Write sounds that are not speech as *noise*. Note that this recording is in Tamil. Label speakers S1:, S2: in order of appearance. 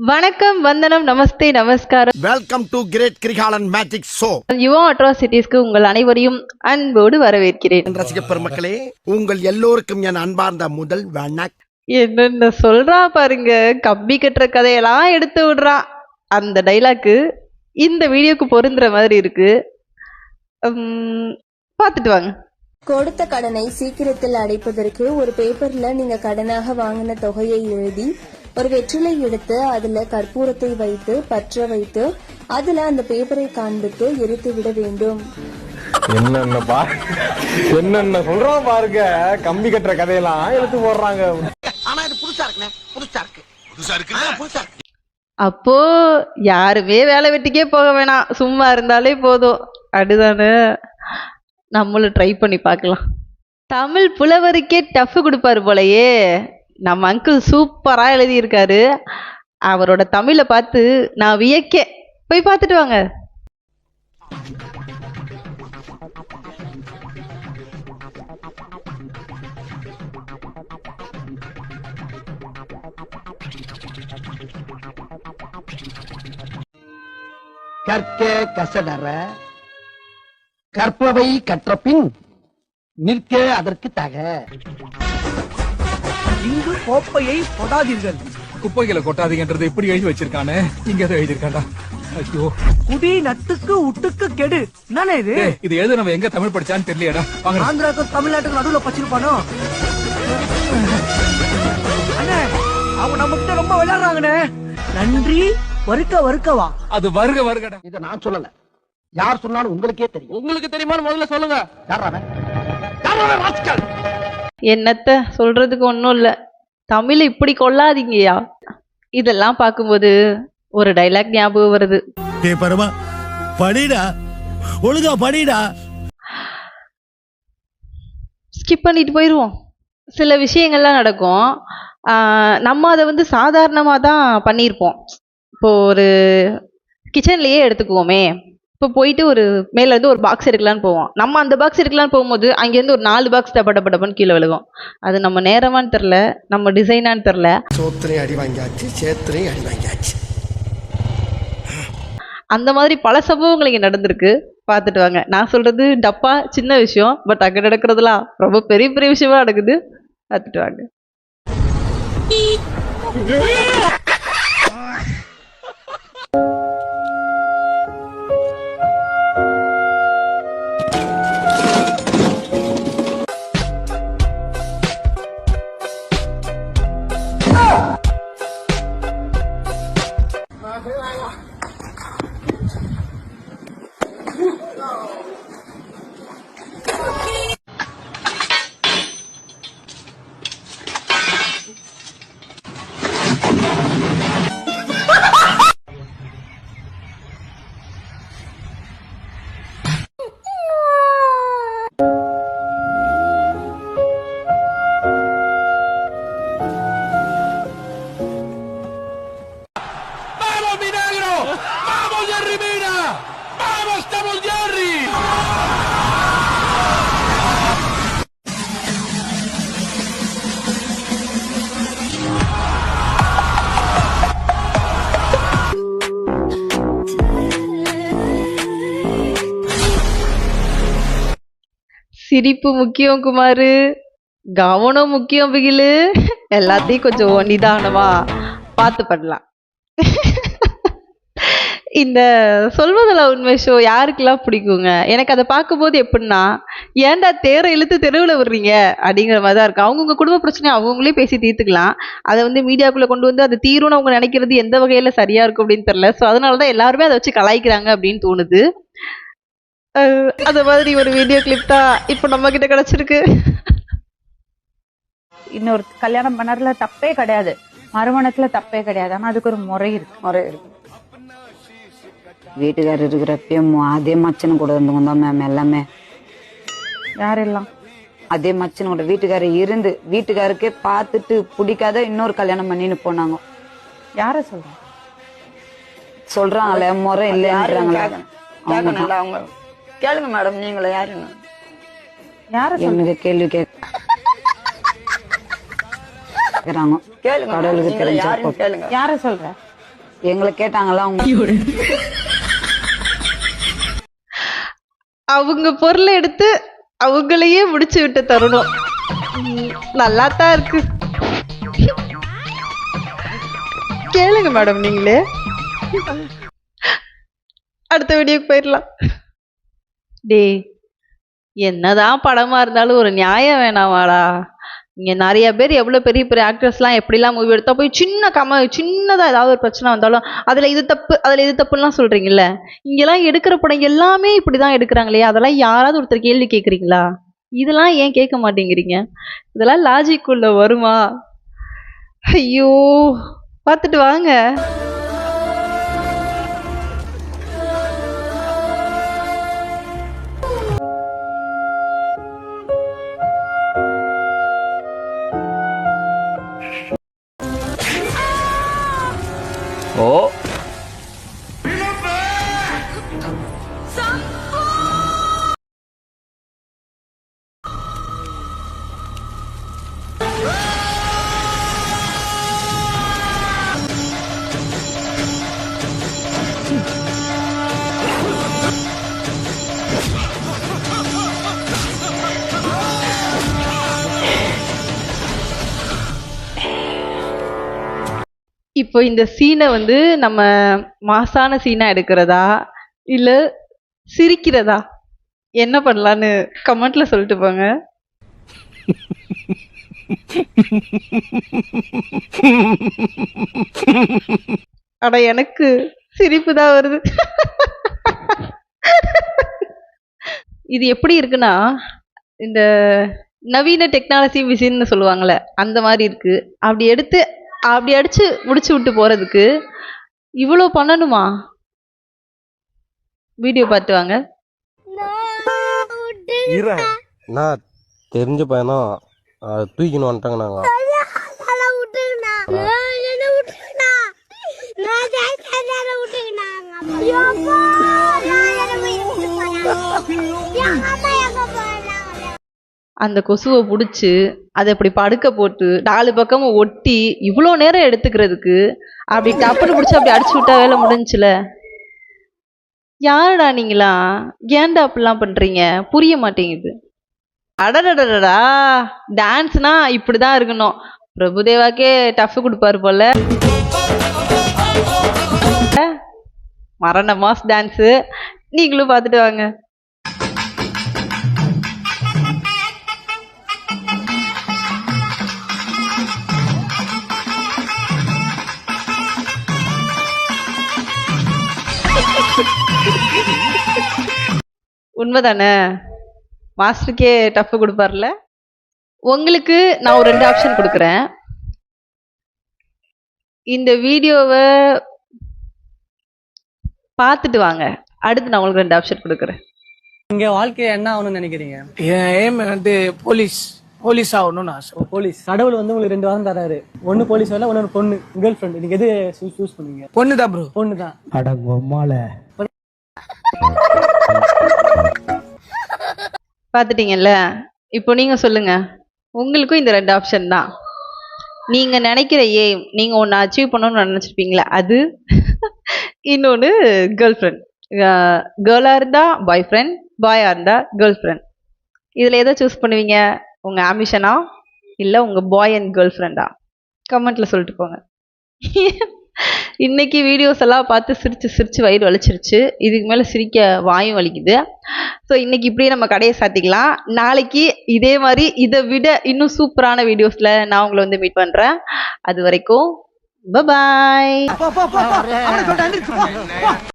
S1: வணக்கம் வந்தனம் நமஸ்தே நமஸ்காரம்.
S2: Welcome to great Kirikalan magic show
S1: யுவா அட்ராசிட்டிஸ்க்கு உங்கள் அனைவரையும் அன்போடு வரவேற்கிறேன்.
S2: ரசிக பெருமக்களே உங்கள் எல்லோருக்கும் என் அன்பார்ந்த முதல் வணக்
S1: என்னென்ன சொல்றா பாருங்க கம்பி கட்டுற கதையெல்லாம் எடுத்து விடுறான் அந்த டைலாக்கு இந்த வீடியோக்கு பொருந்துற மாதிரி இருக்கு. பார்த்துட்டு வாங்க.
S3: கொடுத்த கடனை சீக்கிரத்தில் அடைப்பதற்கு ஒரு பேப்பர்ல நீங்க கடனாக வாங்கின தொகையை எழுதி ஒரு வெற்றிலை எடுத்து அதுல கற்பூரத்தை வைத்து பற்ற வைத்து அதுல அந்த பேப்பரை காண்பித்து எரித்து விட வேண்டும்.
S4: என்னென்ன பா என்னென்ன சொல்றோம் பாருங்க. கம்பி கட்டுற கதையெல்லாம் எடுத்து போடுறாங்க.
S2: ஆனா இது புதுசா இருக்குண்ணே. புதுசா இருக்கு. புதுசா இருக்கு புதுசா இருக்கு.
S1: அப்போ யாருமே வேலை வெட்டிக்கே போக வேணாம். சும்மா இருந்தாலே போதும். அப்படிதானே நம்மளும் ட்ரை பண்ணி பார்க்கலாம். தமிழ் புலவருக்கே டஃப் கொடுப்பாரு போலயே. நம்ம அங்கிள் சூப்பராக எழுதியிருக்காரு. அவரோட தமிழை பார்த்து நான் வியக்க. போய் பார்த்துட்டு வாங்க.
S5: கற்க கசடற கற்பவை கற்றபின் நிற்க அதற்கு தக.
S6: இங்கு கோப்பையை தொடாதீர்கள்.
S7: குப்பைகளை கொட்டாதீங்கன்றது எப்படி எழுதி வச்சிருக்கானே? இங்க ஏதோ எழுதியிருக்காண்டா ஐயோ.
S6: குடி நட்டுக்கு உட்டுக்கு கெடு. என்னண்ணே இது?
S7: இது எழுத நம்ம எங்க தமிழ் படிச்சான்னு தெரியலையாடா. வாங்க.
S6: ஆந்திராக்கும் தமிழ்நாட்டுக்கு நடுவுல பச்சிருப்பானோ அண்ணே அவங்க நம்ம கிட்ட ரொம்ப விளையாடுறாங்கண்ணே. நன்றி. வறுக்க வறுக்கவா
S7: அது வருக வருகடா.
S5: இத நான் சொல்லல. யார் சொன்னாலும் உங்களுக்கே தெரியும்.
S4: உங்களுக்கு தெரியுமான்னு முதல்ல சொல்லுங்க.
S5: யார் அவன்? யார் அவன்? ராஸ்கல்?
S1: என்னத்த சொல்றதுக்கு ஒன்றும் இல்லை. தமிழை இப்படி கொள்ளாதீங்கயா இதெல்லாம் பார்க்கும்போது ஒரு டைலாக் ஞாபகம் வருது.
S8: பரமா படிடா ஒழுங்கா படிடா.
S1: ஸ்கிப் பண்ணிட்டு போயிடுவோம் சில விஷயங்கள்லாம் நடக்கும். நம்ம அதை வந்து சாதாரணமாக தான் பண்ணியிருப்போம். இப்போ ஒரு கிச்சன்லேயே எடுத்துக்குவோமே. இப்போ போயிட்டு ஒரு மேலேருந்து ஒரு பாக்ஸ் எடுக்கலான்னு போவோம். நம்ம அந்த பாக்ஸ் எடுக்கலான்னு போகும்போது அங்கேருந்து ஒரு நாலு பாக்ஸ் டப்ப டப்பன்னு கீழே விழுகும். அது நம்ம நேரமான்னு தெரில நம்ம டிசைனான்னு தெரில
S2: சோத்திரையும் அடி வாங்கியாச்சு சேத்திரையும் அடி வாங்கியாச்சு.
S1: அந்த மாதிரி பல சம்பவங்கள் இங்கே நடந்திருக்கு. பார்த்துட்டு வாங்க. நான் சொல்றது டப்பா சின்ன விஷயம் பட் அங்கே நடக்கிறதுலாம் ரொம்ப பெரிய பெரிய விஷயமா நடக்குது. பார்த்துட்டு வாங்க.
S7: ¡Vamos, Jerry!
S1: சிரிப்பு முக்கியம் குமாரு. கவனம் முக்கியம் பிகிலு எல்லாத்தையும் கொஞ்சம் நிதானமா பார்த்து பண்ணலாம். இந்த சொல்வதில் உண்மை ஷோ யாருக்கெல்லாம் பிடிக்குங்க? எனக்கு அதை பார்க்கும்போது எப்படின்னா ஏன்டா தேரை இழுத்து தெருவில் விடுறீங்க? அப்படிங்கிற மாதிரி தான் இருக்கும். அவங்கவுங்க குடும்ப பிரச்சனை அவங்கவுங்களே பேசி தீர்த்துக்கலாம். அதை வந்து மீடியாக்குள்ளே கொண்டு வந்து அது தீரும்னு அவங்க நினைக்கிறது எந்த வகையில் சரியாக இருக்கும் அப்படின்னு தெரில ஸோ அதனால தான் எல்லாருமே அதை வச்சு கலாய்க்கிறாங்க அப்படின்னு தோணுது. அந்த மாதிரி ஒரு வீடியோ கிளிப் தான் இப்போ நம்ம கிட்ட கிடைச்சிருக்கு.
S9: இன்னொரு கல்யாணம் பண்ணறதுல தப்பே கிடையாது. மறுமணத்துல தப்பே கிடையாது. ஆனா அதுக்கு ஒரு முறை இருக்கு.
S10: முறை இருக்கு. வீட்டுக்காரர் இருக்கிறப்பயும் அதே மச்சனு கூட இருந்தவங்க தான் மேம் எல்லாமே.
S9: யாரெல்லாம்?
S10: அதே மச்சனு கூட. வீட்டுக்காரர் இருந்து வீட்டுக்காருக்கே பார்த்துட்டு பிடிக்காத இன்னொரு கல்யாணம் பண்ணின்னு போனாங்க.
S9: யார சொல்றேன்
S10: சொல்றாங்களே முறை இல்லைன்றாங்களே. அவங்க
S3: அவங்க. கேளுங்க மேடம் நீங்கள யாருன்னு.
S9: யார
S10: எனக்கு கேள்வி கேக்குறாங்க. கடவுளுக்கு தெரிஞ்சா
S9: யார சொல்ற?
S10: எங்களை கேட்டாங்களா அவங்க?
S1: அவங்க பொருளை எடுத்து அவங்களையே முடிச்சு விட்டு தருணம். நல்லா தான் இருக்கு. கேளுங்க மேடம் நீங்களே. அடுத்த வீடியோக்கு போயிடலாம். டேய் என்னதான் படமா இருந்தாலும் ஒரு நியாயம் வேணாமாடா. இங்கே நிறைய பேர் எவ்வளோ பெரிய பெரிய ஆக்டர்ஸ்லாம் எப்படிலாம் மூவி எடுத்தால் போய் சின்ன கம சின்னதாக ஏதாவது ஒரு பிரச்சனை வந்தாலும் அதில் இது தப்பு அதில் இது தப்புலாம் சொல்கிறீங்கல்ல இங்கெல்லாம் எடுக்கிற படம் எல்லாமே இப்படி தான் எடுக்கிறாங்களே அதெல்லாம் யாராவது ஒருத்தர் கேள்வி கேட்குறீங்களா? இதெல்லாம் ஏன் கேட்க மாட்டேங்கிறீங்க? இதெல்லாம் லாஜிக் உள்ள வருமா? ஐயோ பார்த்துட்டு வாங்க. இப்போ இந்த சீனை வந்து நம்ம மாசான சீனா எடுக்கிறதா? இல்ல சிரிக்கிறதா? என்ன பண்ணலான்னு கமெண்ட்ல சொல்லிட்டு போங்க. ஆனா எனக்கு சிரிப்பு தான் வருது. இது எப்படி இருக்குன்னா இந்த நவீன டெக்னாலஜி மிஷின்னு சொல்லுவாங்கள்ல அந்த மாதிரி இருக்கு. அப்படி எடுத்து அப்படி அடிச்சு முடிச்சு விட்டு போறதுக்கு இவ்வளோ பண்ணணுமா? வீடியோ பார்த்து வாங்க.
S4: நான் தெரிஞ்ச பையனா தூக்கின்னு வந்துட்டாங்க நாங்க.
S1: அந்த கொசுவை பிடிச்சி அதை இப்படி படுக்க போட்டு நாலு பக்கமும் ஒட்டி இவ்வளோ நேரம் எடுத்துக்கிறதுக்கு அப்படி டப்புன்னு பிடிச்சி அப்படி அடிச்சு விட்டா வேலை முடிஞ்சுல யாருடா நீங்களா? ஏன்டா அப்படிலாம் பண்ணுறீங்க புரிய மாட்டேங்குது. அடடடடா டான்ஸ்னா இப்படிதான் இருக்கணும். பிரபுதேவாக்கே டஃப் கொடுப்பாரு போல. மரண மாஸ் டான்ஸு நீங்களும் பார்த்துட்டு வாங்க. உண்மைதானே? மாஸ்டருக்கே டஃப் கொடுப்பார்ல உங்களுக்கு நான் ஒரு ரெண்டு ஆப்ஷன் கொடுக்குறேன். இந்த வீடியோவை பார்த்துட்டு வாங்க. அடுத்து நான் உங்களுக்கு ரெண்டு ஆப்ஷன் கொடுக்குறேன்.
S6: இங்க வாழ்க்கைய என்ன ஆகணும்னு நினைக்கிறீங்க?
S5: என் எய்ம் வந்து போலீஸ் போலீஸ் ஆகணும்னு ஆசை.
S6: போலீஸ் கடவுள் வந்து உங்களுக்கு ரெண்டு வாரம் தராரு. ஒன்னு போலீஸ் வேலை ஒன்னு பொண்ணு கேர்ள் ஃப்ரெண்ட் நீங்க எது சூஸ் பண்ணுவீங்க?
S5: பொண்ணு தான் ப்ரோ
S6: பொண்ணு தான்
S1: பார்த்துட்டீங்கல்ல? இப்போ நீங்கள் சொல்லுங்கள் உங்களுக்கும் இந்த ரெண்டு ஆப்ஷன் தான். நீங்கள் நினைக்கிற ஏம் நீங்கள் ஒன்று அச்சீவ் பண்ணணும்னு நினச்சிருப்பீங்களே அது இன்னொன்று கேர்ள் ஃப்ரெண்ட் கேர்ளாக இருந்தால் பாய் ஃப்ரெண்ட் பாயாக இருந்தால் கேர்ள் ஃப்ரெண்ட் இதில் எதை சூஸ் பண்ணுவீங்க? உங்கள் ஆம்பிஷனா இல்லை உங்கள் பாய் அண்ட் கேர்ள் ஃப்ரெண்டா கமெண்ட்டில் சொல்லிட்டு போங்க. *laughs* இன்றைக்கி வீடியோஸ் எல்லாம் பார்த்து சிரித்து சிரித்து வயிறு வலிச்சிருச்சு. இதுக்கு மேலே சிரிக்க வாயும் வலிக்குது. ஸோ இன்றைக்கி இப்படியே நம்ம கடையை சாத்திக்கலாம். நாளைக்கு இதே மாதிரி இதை விட இன்னும் சூப்பரான வீடியோஸில் நான் உங்களை வந்து மீட் பண்ணுறேன் அது வரைக்கும் பாய்